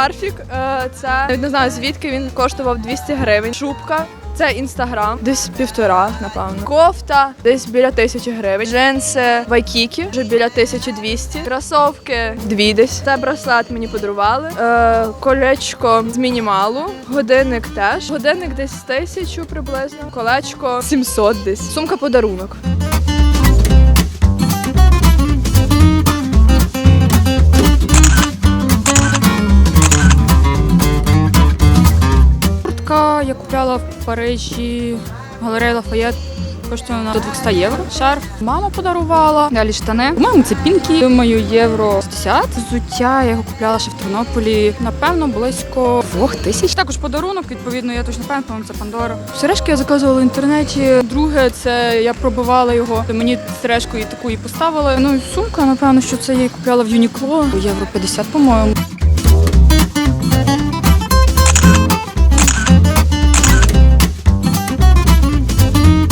шарфік. е, Це навіть не знаю звідки він коштував 200 гривень. Шубка. Це інстаграм, десь півтора, напевно. Кофта десь біля тисячі гривень. Джинси Вайкікі вже біля 1200. Кросовки дві десь. Це браслет мені подарували. Е, колечко з мінімалу. Годинник теж. Годинник десь тисячу приблизно. Колечко 700 десь. Сумка подарунок. Куртка я купляла в Парижі, галерея Лафаєт. Коштує вона до 200 євро. Шарф мама подарувала. Далі штани. По-моєму, це пінки. Думаю, євро 60. Взуття я його купляла ще в Тернополі. Напевно, близько двох тисяч. Також подарунок, відповідно, я точно пам'ятаю, по-моєму, це Пандора. Сережки я заказувала в інтернеті. Друге, це я пробувала його. Мені сережку і таку і поставили. Ну і сумка, напевно, що це я купляла в Юнікло. Євро 50, по-моєму.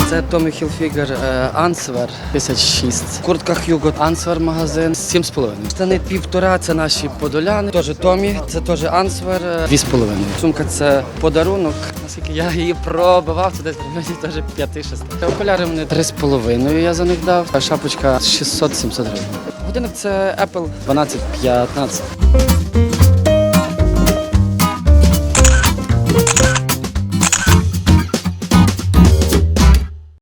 Це Tommy Hilfiger е, Answer 56. Куртка Hugo Answer магазин 7,5. Штани півтора, це наші подоляни. Теж Tommy, це теж е, 2,5. Сумка це подарунок. Наскільки я її пробивав, це десь теж 5-6. Окуляри вони 3,5 я за них дав. А шапочка 600-700 гривень. Годинник це Apple 12-15.